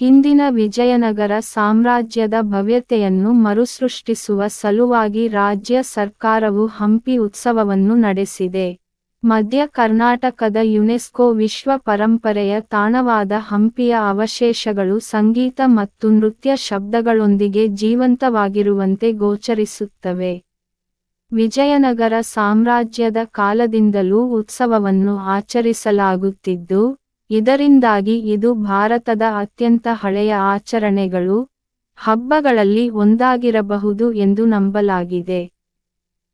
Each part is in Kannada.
ಹಿಂದಿನ ವಿಜಯನಗರ ಸಾಮ್ರಾಜ್ಯದ ಭವ್ಯತೆಯನ್ನು ಮರುಸೃಷ್ಟಿಸುವ ಸಲುವಾಗಿ ರಾಜ್ಯ ಸರ್ಕಾರವು ಹಂಪಿ ಉತ್ಸವವನ್ನು ನಡೆಸಿದೆ. ಮಧ್ಯ ಕರ್ನಾಟಕದ ಯುನೆಸ್ಕೋ ವಿಶ್ವ ಪರಂಪರೆಯ ತಾಣವಾದ ಹಂಪಿಯ ಅವಶೇಷಗಳು ಸಂಗೀತ ಮತ್ತು ನೃತ್ಯ ಶಬ್ದಗಳೊಂದಿಗೆ ಜೀವಂತವಾಗಿರುವಂತೆ ಗೋಚರಿಸುತ್ತವೆ. ವಿಜಯನಗರ ಸಾಮ್ರಾಜ್ಯದ ಕಾಲದಿಂದಲೂ ಉತ್ಸವವನ್ನು ಆಚರಿಸಲಾಗುತ್ತಿದ್ದು ಇದರಿಂದಾಗಿ ಇದು ಭಾರತದ ಅತ್ಯಂತ ಹಳೆಯ ಆಚರಣೆಗಳು, ಹಬ್ಬಗಳಲ್ಲಿ ಒಂದಾಗಿರಬಹುದು ಎಂದು ನಂಬಲಾಗಿದೆ.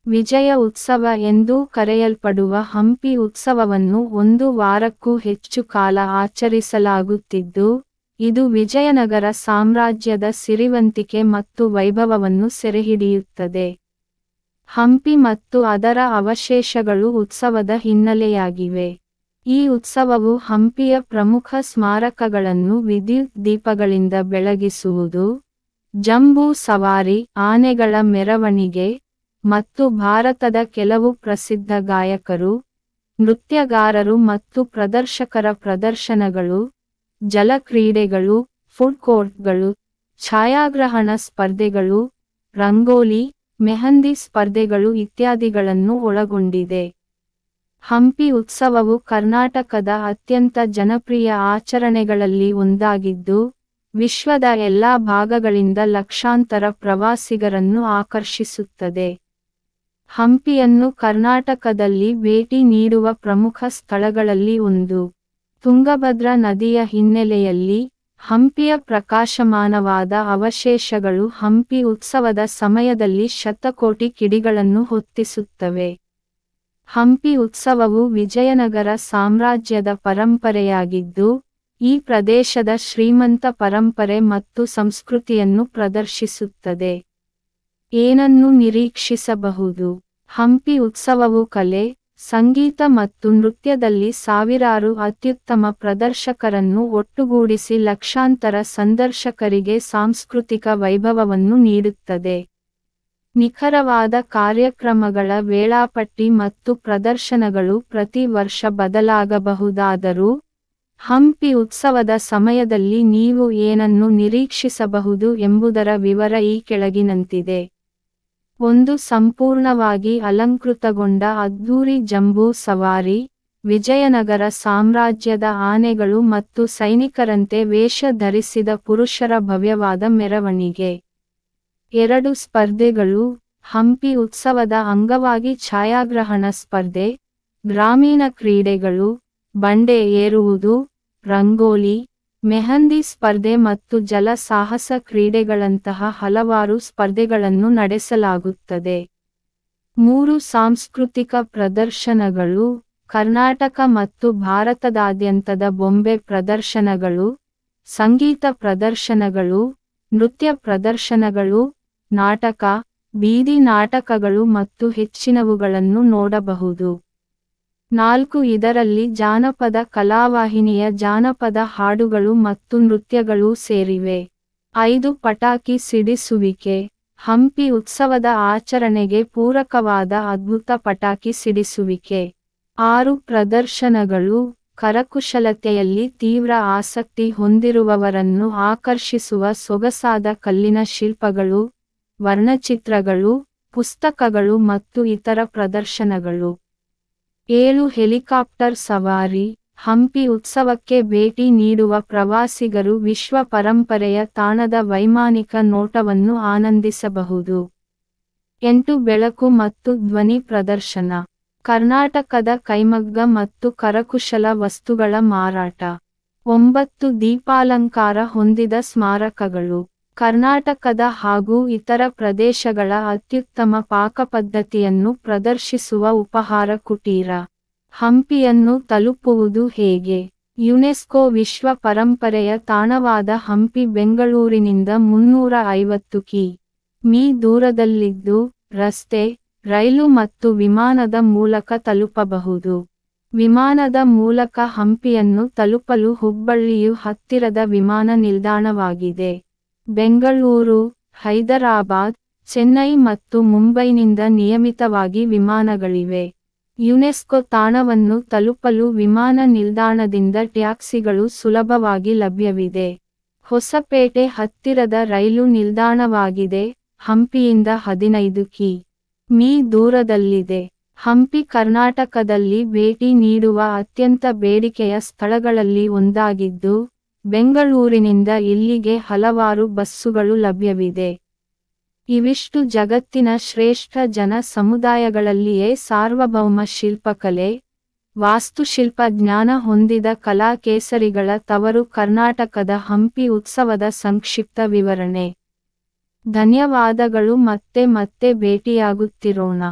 ವಿಜಯ ಉತ್ಸವ ಎಂದೂ ಕರೆಯಲ್ಪಡುವ ಹಂಪಿ ಉತ್ಸವವನ್ನು ಒಂದು ವಾರಕ್ಕೂ ಹೆಚ್ಚು ಕಾಲ ಆಚರಿಸಲಾಗುತ್ತಿದ್ದು, ಇದು ವಿಜಯನಗರ ಸಾಮ್ರಾಜ್ಯದ ಸಿರಿವಂತಿಕೆ ಮತ್ತು ವೈಭವವನ್ನು ಸೆರೆಹಿಡಿಯುತ್ತದೆ. ಹಂಪಿ ಮತ್ತು ಅದರ ಅವಶೇಷಗಳು ಉತ್ಸವದ ಹಿನ್ನೆಲೆಯಾಗಿವೆ. ಈ ಉತ್ಸವವು ಹಂಪಿಯ ಪ್ರಮುಖ ಸ್ಮಾರಕಗಳನ್ನು ವಿದ್ಯುತ್ ದೀಪಗಳಿಂದ ಬೆಳಗಿಸುವುದು, ಜಂಬೂ ಸವಾರಿ, ಆನೆಗಳ ಮೆರವಣಿಗೆ ಮತ್ತು ಭಾರತದ ಕೆಲವು ಪ್ರಸಿದ್ಧ ಗಾಯಕರು, ನೃತ್ಯಗಾರರು ಮತ್ತು ಪ್ರದರ್ಶಕರ ಪ್ರದರ್ಶನಗಳು, ಜಲಕ್ರೀಡೆಗಳು, ಫುಡ್ ಕೋರ್ಟ್ಗಳು, ಛಾಯಾಗ್ರಹಣ ಸ್ಪರ್ಧೆಗಳು, ರಂಗೋಲಿ, ಮೆಹಂದಿ ಸ್ಪರ್ಧೆಗಳು ಇತ್ಯಾದಿಗಳನ್ನು ಒಳಗೊಂಡಿದೆ. ಹಂಪಿ ಉತ್ಸವವು ಕರ್ನಾಟಕದ ಅತ್ಯಂತ ಜನಪ್ರಿಯ ಆಚರಣೆಗಳಲ್ಲಿ ಒಂದಾಗಿದ್ದು, ವಿಶ್ವದ ಎಲ್ಲಾ ಭಾಗಗಳಿಂದ ಲಕ್ಷಾಂತರ ಪ್ರವಾಸಿಗರನ್ನು ಆಕರ್ಷಿಸುತ್ತದೆ. ಹಂಪಿಯನ್ನು ಕರ್ನಾಟಕದಲ್ಲಿ ಭೇಟಿ ನೀಡುವ ಪ್ರಮುಖ ಸ್ಥಳಗಳಲ್ಲಿ ಒಂದು. ತುಂಗಭದ್ರಾ ನದಿಯ ಹಿನ್ನೆಲೆಯಲ್ಲಿ ಹಂಪಿಯ ಪ್ರಕಾಶಮಾನವಾದ ಅವಶೇಷಗಳು ಹಂಪಿ ಉತ್ಸವದ ಸಮಯದಲ್ಲಿ ಶತಕೋಟಿ ಕಿಡಿಗಳನ್ನು ಹೊತ್ತಿಸುತ್ತವೆ. ಹಂಪಿ ಉತ್ಸವವು ವಿಜಯನಗರ ಸಾಮ್ರಾಜ್ಯದ ಪರಂಪರೆಯಾಗಿದ್ದು, ಈ ಪ್ರದೇಶದ ಶ್ರೀಮಂತ ಪರಂಪರೆ ಮತ್ತು ಸಂಸ್ಕೃತಿಯನ್ನು ಪ್ರದರ್ಶಿಸುತ್ತದೆ. ಏನನ್ನು ನಿರೀಕ್ಷಿಸಬಹುದು? ಹಂಪಿ ಉತ್ಸವವು ಕಲೆ, ಸಂಗೀತ ಮತ್ತು ನೃತ್ಯದಲ್ಲಿ ಸಾವಿರಾರು ಅತ್ಯುತ್ತಮ ಪ್ರದರ್ಶಕರನ್ನು ಒಟ್ಟುಗೂಡಿಸಿ ಲಕ್ಷಾಂತರ ಸಂದರ್ಶಕರಿಗೆ ಸಾಂಸ್ಕೃತಿಕ ವೈಭವವನ್ನು ನೀಡುತ್ತದೆ. ನಿಖರವಾದ ಕಾರ್ಯಕ್ರಮಗಳ ವೇಳಾಪಟ್ಟಿ ಮತ್ತು ಪ್ರದರ್ಶನಗಳು ಪ್ರತಿ ವರ್ಷ ಬದಲಾಗಬಹುದಾದರೂ, ಹಂಪಿ ಉತ್ಸವದ ಸಮಯದಲ್ಲಿ ನೀವು ಏನನ್ನು ನಿರೀಕ್ಷಿಸಬಹುದು ಎಂಬುದರ ವಿವರ ಈ ಕೆಳಗಿನಂತಿದೆ. ಒಂದು ಸಂಪೂರ್ಣವಾಗಿ ಅಲಂಕೃತಗೊಂಡ ಅದ್ಧೂರಿ ಜಂಬೂ ಸವಾರಿ, ವಿಜಯನಗರ ಸಾಮ್ರಾಜ್ಯದ ಆನೆಗಳು ಮತ್ತು ಸೈನಿಕರಂತೆ ವೇಷ ಧರಿಸಿದ ಪುರುಷರ ಭವ್ಯವಾದ ಮೆರವಣಿಗೆ. ಎರಡು ಸ್ಪರ್ಧೆಗಳು, ಹಂಪಿ ಉತ್ಸವದ ಅಂಗವಾಗಿ ಛಾಯಾಗ್ರಹಣ ಸ್ಪರ್ಧೆ, ಗ್ರಾಮೀಣ ಕ್ರೀಡೆಗಳು, ಬಂಡೆ ಏರುವುದು, ರಂಗೋಲಿ, ಮೆಹಂದಿ ಸ್ಪರ್ಧೆ ಮತ್ತು ಜಲ ಸಾಹಸ ಕ್ರೀಡೆಗಳಂತಹ ಹಲವಾರು ಸ್ಪರ್ಧೆಗಳನ್ನು ನಡೆಸಲಾಗುತ್ತದೆ. ಮೂರು ಸಾಂಸ್ಕೃತಿಕ ಪ್ರದರ್ಶನಗಳು, ಕರ್ನಾಟಕ ಮತ್ತು ಭಾರತದಾದ್ಯಂತದ ಬೊಂಬೆ ಪ್ರದರ್ಶನಗಳು, ಸಂಗೀತ ಪ್ರದರ್ಶನಗಳು, ನೃತ್ಯ ಪ್ರದರ್ಶನಗಳು ನಾಟಕ, ಬೀದಿ ನಾಟಕಗಳು ಮತ್ತು ಹೆಚ್ಚಿನವುಗಳನ್ನು ನೋಡಬಹುದು. ನಾಲ್ಕು, ಇದರಲ್ಲಿ ಜಾನಪದ ಕಲಾವಾಹಿನಿಯ ಜಾನಪದ ಹಾಡುಗಳು ಮತ್ತು ನೃತ್ಯಗಳೂ ಸೇರಿವೆ. ಐದು, ಪಟಾಕಿ ಸಿಡಿಸುವಿಕೆ, ಹಂಪಿ ಉತ್ಸವದ ಆಚರಣೆಗೆ ಪೂರಕವಾದ ಅದ್ಭುತ ಪಟಾಕಿ ಸಿಡಿಸುವಿಕೆ. ಆರು, ಪ್ರದರ್ಶನಗಳು, ಕರಕುಶಲತೆಯಲ್ಲಿ ತೀವ್ರ ಆಸಕ್ತಿ ಹೊಂದಿರುವವರನ್ನು ಆಕರ್ಷಿಸುವ ಸೊಗಸಾದ ಕಲ್ಲಿನ ಶಿಲ್ಪಗಳು ವರ್ಣಚಿತ್ರಗಳು, ಪುಸ್ತಕಗಳು ಮತ್ತು ಇತರ ಪ್ರದರ್ಶನಗಳು. ಏಳು ಹೆಲಿಕಾಪ್ಟರ್ ಸವಾರಿ, ಹಂಪಿ ಉತ್ಸವಕ್ಕೆ ಭೇಟಿ ನೀಡುವ ಪ್ರವಾಸಿಗರು ವಿಶ್ವ ಪರಂಪರೆಯ ತಾಣದ ವೈಮಾನಿಕ ನೋಟವನ್ನು ಆನಂದಿಸಬಹುದು. ಎಂಟು ಬೆಳಕು ಮತ್ತು ಧ್ವನಿ ಪ್ರದರ್ಶನ. ಕರ್ನಾಟಕದ ಕೈಮಗ್ಗ ಮತ್ತು ಕರಕುಶಲ ವಸ್ತುಗಳ ಮಾರಾಟ. ಒಂಬತ್ತು ದೀಪಾಲಂಕಾರ ಹೊಂದಿದ ಸ್ಮಾರಕಗಳು. ಕರ್ನಾಟಕದ ಹಾಗೂ ಇತರ ಪ್ರದೇಶಗಳ ಅತ್ಯುತ್ತಮ ಪಾಕಪದ್ಧತಿಯನ್ನು ಪ್ರದರ್ಶಿಸುವ ಉಪಹಾರ ಕುಟೀರ. ಹಂಪಿಯನ್ನು ತಲುಪುವುದು ಹೇಗೆ? ಯುನೆಸ್ಕೋ ವಿಶ್ವ ಪರಂಪರೆಯ ತಾಣವಾದ ಹಂಪಿ ಬೆಂಗಳೂರಿನಿಂದ ಮುನ್ನೂರ ಐವತ್ತು ಕಿ. ಮೀ. ದೂರದಲ್ಲಿದ್ದು, ರಸ್ತೆ, ರೈಲು ಮತ್ತು ವಿಮಾನದ ಮೂಲಕ ತಲುಪಬಹುದು. ವಿಮಾನದ ಮೂಲಕ ಹಂಪಿಯನ್ನು ತಲುಪಲು ಹುಬ್ಬಳ್ಳಿಯು ಹತ್ತಿರದ ವಿಮಾನ ನಿಲ್ದಾಣವಾಗಿದೆ. ಬೆಂಗಳೂರು, ಹೈದರಾಬಾದ್, ಚೆನ್ನೈ ಮತ್ತು ಮುಂಬೈನಿಂದ ನಿಯಮಿತವಾಗಿ ವಿಮಾನಗಳಿವೆ. ಯುನೆಸ್ಕೊ ತಾಣವನ್ನು ತಲುಪಲು ವಿಮಾನ ನಿಲ್ದಾಣದಿಂದ ಟ್ಯಾಕ್ಸಿಗಳು ಸುಲಭವಾಗಿ ಲಭ್ಯವಿದೆ. ಹೊಸಪೇಟೆ ಹತ್ತಿರದ ರೈಲು ನಿಲ್ದಾಣವಾಗಿದೆ, ಹಂಪಿಯಿಂದ ಹದಿನೈದು ಕಿ. ಮೀ ದೂರದಲ್ಲಿದೆ. ಹಂಪಿ ಕರ್ನಾಟಕದಲ್ಲಿ ಭೇಟಿ ನೀಡುವ ಅತ್ಯಂತ ಬೇಡಿಕೆಯ ಸ್ಥಳಗಳಲ್ಲಿ ಒಂದಾಗಿದ್ದು ಬೆಂಗಳೂರಿನಿಂದ ಇಲ್ಲಿಗೆ ಹಲವಾರು ಬಸ್ಸುಗಳು ಲಭ್ಯವಿದೆ. ಇವಿಷ್ಟು ಜಗತ್ತಿನ ಶ್ರೇಷ್ಠ ಜನ ಸಮುದಾಯಗಳಲ್ಲಿಯೇ ಸಾರ್ವಭೌಮ ಶಿಲ್ಪಕಲೆ, ವಾಸ್ತುಶಿಲ್ಪ ಜ್ಞಾನ ಹೊಂದಿದ ಕಲಾಕೇಸರಿಗಳ ತವರು ಕರ್ನಾಟಕದ ಹಂಪಿ ಉತ್ಸವದ ಸಂಕ್ಷಿಪ್ತ ವಿವರಣೆ. ಧನ್ಯವಾದಗಳು ಮತ್ತೆ ಮತ್ತೆ ಭೇಟಿಯಾಗುತ್ತಿರೋಣ.